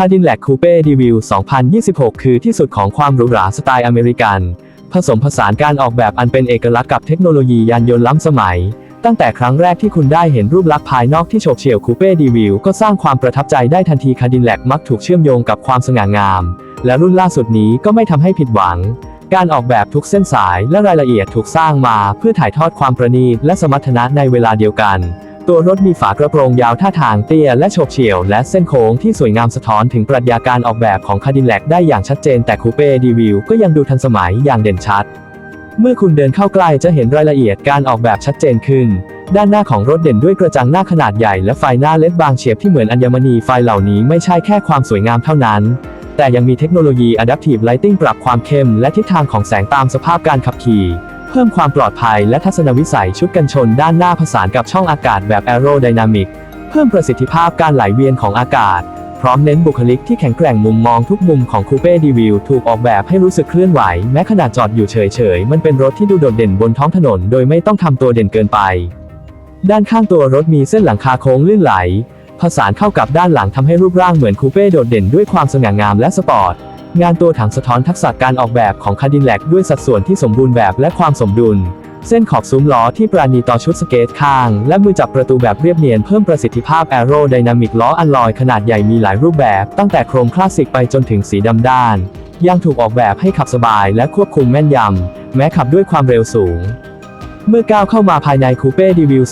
Cadillac Coupe DeVille 2026 คือที่สุดของความหรูหราสไตล์อเมริกัน ผสมผสานการออกแบบอันเป็นเอกลักษณ์กับเทคโนโลยียานยนต์ล้ำสมัย ตั้งแต่ครั้งแรกที่คุณได้เห็นรูปลักษณ์ภายนอกที่โฉบเฉี่ยว Coupe DeVille ก็สร้างความประทับใจได้ทันที Cadillac มักถูกเชื่อมโยงกับความสง่างาม และรุ่นล่าสุดนี้ก็ไม่ทำให้ผิดหวัง การออกแบบทุกเส้นสายและรายละเอียดถูกสร้างมา เพื่อถ่ายทอดความประณีตและสมรรถนะในเวลาเดียวกัน ตัวรถมีฝากระโปรงยาวท่าทางเตี้ยและโฉบเฉี่ยว และเส้นโค้งที่สวยงามสะท้อนถึงปรัชญาการออกแบบของคาดินแลกได้อย่างชัดเจนแต่คูเป้ดีวิวก็ยังดูทันสมัยอย่างเด่นชัด เมื่อคุณเดินเข้าใกล้จะเห็นรายละเอียดการออกแบบชัดเจนขึ้น ด้านหน้าของรถเด่นด้วยกระจังหน้าขนาดใหญ่และไฟหน้าเล็ดบางเฉียบที่เหมือนอัญมณีไฟเหล่านี้ไม่ใช่แค่ความสวยงามเท่านั้น แต่ยังมีเทคโนโลยี Adaptive Lighting ปรับความเข้มและทิศทางของแสงตามสภาพการขับขี่ พิ่มความปลอดภัยและทัศนวิสัยชุดกันชนด้านหน้าผสานกับช่องอากาศแบบ Aerodynamic เพิ่มประสิทธิภาพการไหลเวียนของอากาศ พร้อมเน้นบุคลิกที่แข็งแกร่งมุมมองทุกมุมของคูเป้ดีวิวถูกออกแบบให้รู้สึกเคลื่อนไหว แม้ขนาดจอดอยู่เฉยๆ มันเป็นรถที่ดูโดดเด่นบนท้องถนน โดยไม่ต้องทำตัวเด่นเกินไป ด้านข้างตัวรถมีเส้นหลังคาโค้งลื่นไหลผสานเข้ากับด้านหลังทำให้รูปร่างเหมือนคูเป้โดดเด่นด้วยความสง่างามและสปอร์ต งานตัวถังสะท้อนทักษะการออกแบบของคาดินแลกด้วยสัดส่วนที่สมบูรณ์แบบและความสมดุล เส้นขอบซุ้มล้อที่ปราณีต่อชุดสเกตข้าง และมือจับประตูแบบเรียบเนียนเพิ่มประสิทธิภาพแอโรไดนามิกล้ออัลลอยขนาดใหญ่มีหลายรูปแบบ ตั้งแต่โครงคลาสสิกไปจนถึงสีดำด้าน ยังถูกออกแบบให้ขับสบายและควบคุมแม่นยำแม้ขับด้วยความเร็วสูง เมื่อก้าวเข้ามาภายในคูเป้ดีวิว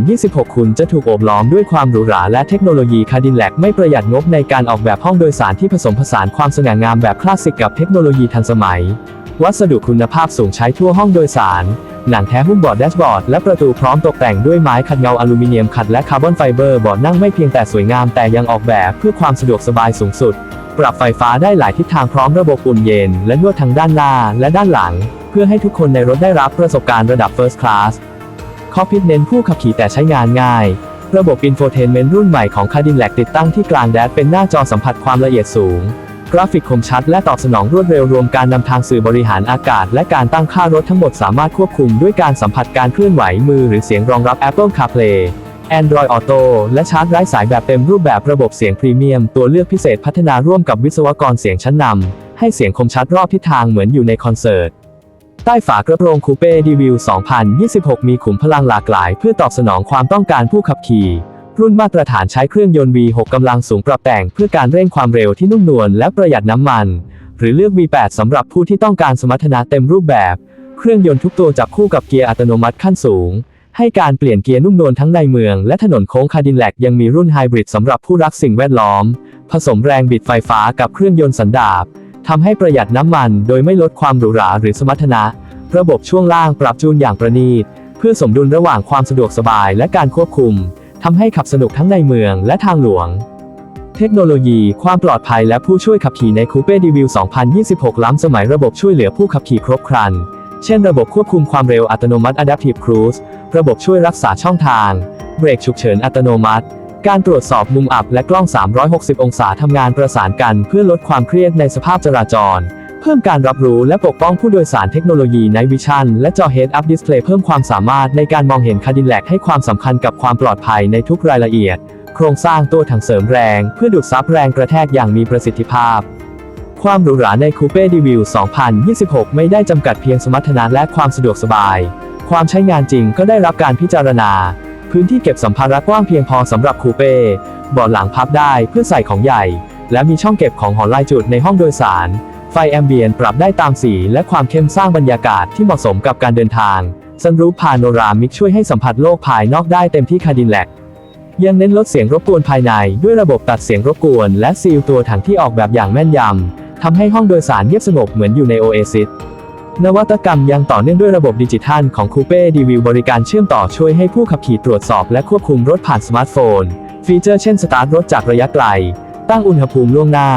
2026 คุณจะถูกโอบล้อมด้วยความหรูหราและเทคโนโลยีคาดินแลกไม่ประหยัดงบในการออกแบบห้องโดยสารที่ผสมผสานความสง่างามแบบคลาสสิกกับเทคโนโลยีทันสมัย วัสดุคุณภาพสูงใช้ทั่วห้องโดยสาร หนังแท้หุ้มบอร์ดแดชบอร์ดและประตูพร้อมตกแต่งด้วยไม้ขัดเงาอลูมิเนียมขัดและคาร์บอนไฟเบอร์เบาะนั่งไม่เพียงแต่สวยงามแต่ยังออกแบบเพื่อความสะดวกสบายสูงสุด ปรับไฟฟ้าได้หลายทิศทางพร้อมระบบอุ่นเย็นและนวดทั้งด้านหน้าและด้านหลัง เพื่อให้ทุกคนในรถได้รับประสบการณ์ระดับ First Class คอพิทเน้นผู้ขับขี่แต่ใช้งานง่าย ระบบอินโฟเทนเมนต์รุ่นใหม่ของ Cadillac ติดตั้งที่กลางแดชเป็นหน้าจอสัมผัสความละเอียดสูง กราฟิกคมชัดและตอบสนองรวดเร็วรวมการนำทางสื่อบริหารอากาศ และการตั้งค่ารถทั้งหมดสามารถควบคุมด้วยการสัมผัสการเคลื่อนไหวมือหรือเสียงรองรับ Apple CarPlay Android Auto และชาร์จไร้สายแบบเต็มรูปแบบระบบเสียงพรีเมียม ตัวเลือกพิเศษพัฒนาร่วมกับวิศวกรเสียงชั้นนำให้เสียงคมชัดรอบทิศทางเหมือนอยู่ในคอนเสิร์ต ใต้ฝากระโปรงคูเป้ดีวิว 2026 มีขุมพลังหลากหลาย เพื่อตอบสนองความต้องการผู้ขับขี่ รุ่นมาตรฐานใช้เครื่องยนต์ V6 กำลังสูงปรับแต่งเพื่อการเร่งความเร็วที่นุ่มนวลและประหยัดน้ำมัน หรือเลือก V8 สำหรับผู้ที่ต้องการสมรรถนะเต็มรูปแบบ เครื่องยนต์ทุกตัวจับคู่กับเกียร์อัตโนมัติขั้นสูง ให้การเปลี่ยนเกียร์นุ่มนวลทั้งในเมืองและถนนโค้งคาดินแลกยังมีรุ่นไฮบริดสำหรับผู้รักสิ่งแวดล้อม ผสมแรงบิดไฟฟ้ากับเครื่องยนต์สันดาป ทำให้ประหยัดน้ำมันโดยไม่ลดความหรูหราหรือสมรรถนะ ระบบช่วงล่างปรับจูนอย่างประณีต เพื่อสมดุลระหว่างความสะดวกสบายและการควบคุม ทำให้ขับสนุกทั้งในเมืองและทางหลวง เทคโนโลยี ความปลอดภัยและผู้ช่วยขับขี่ในคูเป้ดีวิว 2026 ล้ำสมัยระบบช่วยเหลือผู้ขับขี่ครบครัน เช่นระบบควบคุมความเร็วอัตโนมัติ Adaptive Cruise ระบบช่วยรักษาช่องทาง เบรกฉุกเฉินอัตโนมัติ การตรวจสอบมุมอับและกล้อง 360 องศาทำงานประสานกันเพื่อลดความเครียดในสภาพจราจร เพิ่มการรับรู้และปกป้องผู้โดยสารเทคโนโลยี Night Vision และจอ Head Up Display เพิ่มความสามารถในการมองเห็นคาดินแลกให้ความสำคัญกับความปลอดภัยในทุกรายละเอียด โครงสร้างตัวถังเสริมแรง เพื่อดูดซับแรงกระแทกอย่างมีประสิทธิภาพ ความหรูหราในคูเป้ดีวิว 2026 ไม่ได้จำกัดเพียงสมรรถนะและความสะดวกสบาย ความใช้งานจริงก็ได้รับการพิจารณา พื้นที่เก็บสัมภาระกว้างเพียงพอสำหรับคูเป้เบาะหลังพับได้เพื่อใส่ของใหญ่ และมีช่องเก็บของหอลายจุดในห้องโดยสาร ไฟแอมเบียนปรับได้ตามสีและความเข้มสร้างบรรยากาศที่เหมาะสมกับการเดินทางซันรูปพาโนรามิกช่วยให้สัมผัสโลกภายนอกได้เต็มที่คาดินแลกยังเน้นลดเสียงรบกวนภายใน ด้วยระบบตัดเสียงรบกวน และซีลตัวถังที่ออกแบบอย่างแม่นยำทำให้ห้องโดยสารเงียบสงบเหมือนอยู่ในโอเอซิส นวัตกรรมยังต่อเนื่องด้วยระบบดิจิทัลของคูเป้ดีวิวบริการเชื่อมต่อช่วยให้ผู้ขับขี่ตรวจสอบและควบคุมรถผ่านสมาร์ทโฟน ฟีเจอร์เช่นสตาร์ทรถจากระยะไกล ตั้งอุณหภูมิล่วงหน้า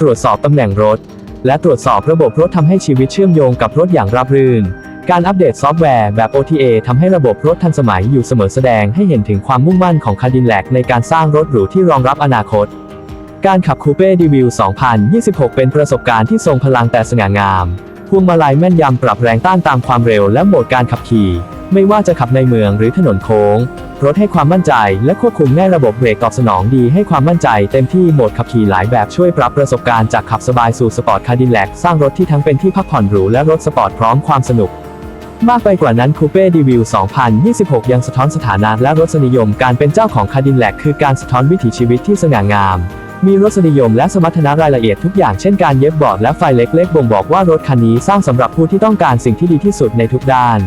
ตรวจสอบตำแหน่งรถ และตรวจสอบระบบรถทำให้ชีวิตเชื่อมโยงกับรถอย่างราบรื่น การอัปเดตซอฟต์แวร์แบบ OTA ทำให้ระบบรถทันสมัยอยู่เสมอแสดงให้เห็นถึงความมุ่งมั่นของคาดินแลกในการสร้างรถหรูที่รองรับอนาคต การขับคูเป้ดีวิว2026 เป็นประสบการณ์ที่ทรงพลังแต่สง่างาม วงมาลัยแม่นยำปรับแรงต้านตามความเร็วและโหมดการขับขี่ ไม่ว่าจะขับในเมืองหรือถนนโค้ง รถให้ความมั่นใจและควบคุมง่ายระบบเบรกตอบสนองดีให้ความมั่นใจเต็มที่โหมดขับขี่หลายแบบช่วยปรับประสบการณ์จากขับสบายสู่สปอร์ตคาดิแลกสร้างรถที่ทั้งเป็นที่พักผ่อนหรูและรถสปอร์ตพร้อมความสนุกมากไปกว่านั้นคูเป้ดีวิว 2026 ยังสะท้อนสถานะและรสนิยมการเป็นเจ้าของคาดินแลกคือการสะท้อนวิถีชีวิตที่สง่างาม มีรสนิยมและสมรรถนะรายละเอียดทุกอย่างเช่นการเย็บบอร์ดและไฟเล็กๆบ่งบอกว่ารถคันนี้สร้างสำหรับผู้ที่ต้องการสิ่งที่ดีที่สุดในทุกด้าน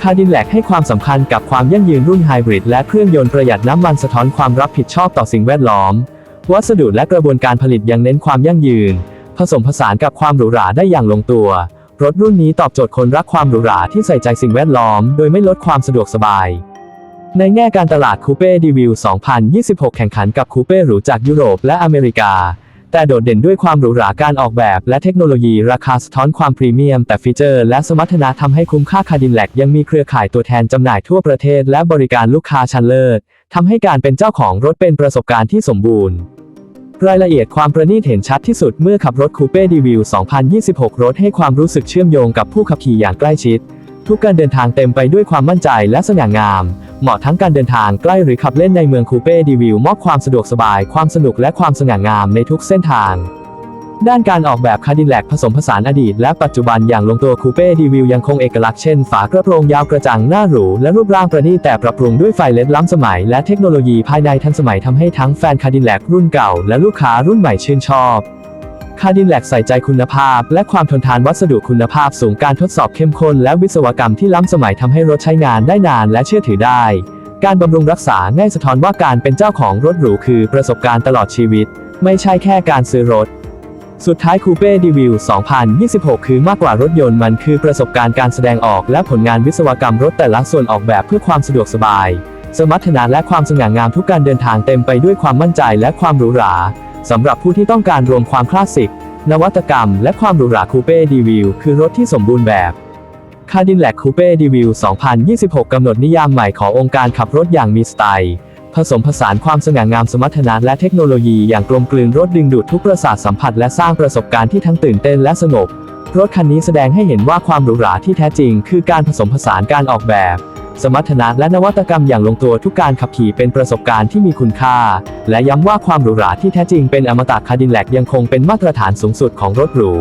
คาดินแลกให้ความสำคัญกับความยั่งยืนรุ่นไฮบริดและเครื่องยนต์ประหยัดน้ำมันสะท้อนความรับผิดชอบต่อสิ่งแวดล้อม วัสดุและกระบวนการผลิตยังเน้นความยั่งยืน ผสมผสานกับความหรูหราได้อย่างลงตัว รถรุ่นนี้ตอบโจทย์คนรักความหรูหราที่ใส่ใจสิ่งแวดล้อม โดยไม่ลดความสะดวกสบาย ในแง่การตลาดคูเป้ดีวิว 2026 แข่งขันกับคูเป้หรูจากยุโรปและอเมริกา แต่โดดเด่นด้วยความหรูหราการออกแบบ และเทคโนโลยีราคาสะท้อนความพรีเมียม แต่ฟีเจอร์และสมรรถนะทำให้คุ้มค่าคาดินแลกยังมีเครือข่ายตัวแทนจำหน่ายทั่วประเทศ และบริการลูกค้าชั้นเลิศทำให้การเป็นเจ้าของรถเป็นประสบการณ์ที่สมบูรณ์รายละเอียดความประณีตเห็นชัดที่สุดเมื่อขับรถคูเป้ดีวิว 2026 รถให้ความรู้สึกเชื่อมโยงกับผู้ขับขี่อย่างใกล้ชิด ทุกการเดินทางเต็มไปด้วยความมั่นใจและสง่างาม เหมาะทั้งการเดินทางใกล้หรือขับเล่นในเมืองคูเป้ดีวิวมอบความสะดวกสบาย ความสนุกและความสง่างามในทุกเส้นทาง ด้านการออกแบบคาดินแลกผสมผสานอดีตและปัจจุบันอย่างลงตัวคูเป้ดีวิวยังคงเอกลักษณ์เช่น ฝากระโปรงยาวกระจังหน้าหรูและรูปร่างประณีตแต่ปรับปรุงด้วยไฟเลดล้ำสมัย และเทคโนโลยีภายในทันสมัยทำให้ทั้งแฟนคาดินแลกรุ่นเก่า และลูกค้ารุ่นใหม่ชื่นชอบ คาดินแลกใส่ใจคุณภาพ และความทนทานวัสดุคุณภาพสูงการทดสอบเข้มข้นและวิศวกรรมที่ล้ำสมัยทำให้รถใช้งานได้นานและเชื่อถือได้ การบำรุงรักษาง่ายสะท้อนว่าการเป็นเจ้าของรถหรูคือประสบการณ์ตลอดชีวิต ไม่ใช่แค่การซื้อรถ สุดท้ายคูเป้ดีวิว2026 คือมากกว่ารถยนต์มันคือประสบการณ์การแสดงออกและผลงานวิศวกรรมรถแต่ละส่วนออกแบบเพื่อความสะดวกสบาย สมรรถนะและความสง่างามทุกการเดินทางเต็มไปด้วยความมั่นใจและความหรูหรา สำหรับผู้ที่ต้องการรวมความคลาสสิก นวัตกรรม และความหรูหราคูเป้ดีวิวคือรถที่สมบูรณ์แบบคาดินแลกคูเป้ดีวิว2026 กำหนดนิยามใหม่ขององค์การขับรถอย่างมีสไตล์ ผสมผสานความสง่างามสมรรถนะและเทคโนโลยีอย่างกลมกลืนรถดึงดูดทุกประสาทสัมผัสและสร้างประสบการณ์ที่ทั้งตื่นเต้นและสงบ รถคันนี้แสดงให้เห็นว่าความหรูหราที่แท้จริง คือการผสมผสานการออกแบบ สมรรถนะและนวัตกรรมอย่างลงตัวทุกการขับขี่เป็นประสบการณ์ที่มีคุณค่า และย้ำว่าความหรูหราที่แท้จริงเป็นอมตะคาดินแลกยังคงเป็นมาตรฐานสูงสุดของรถหรู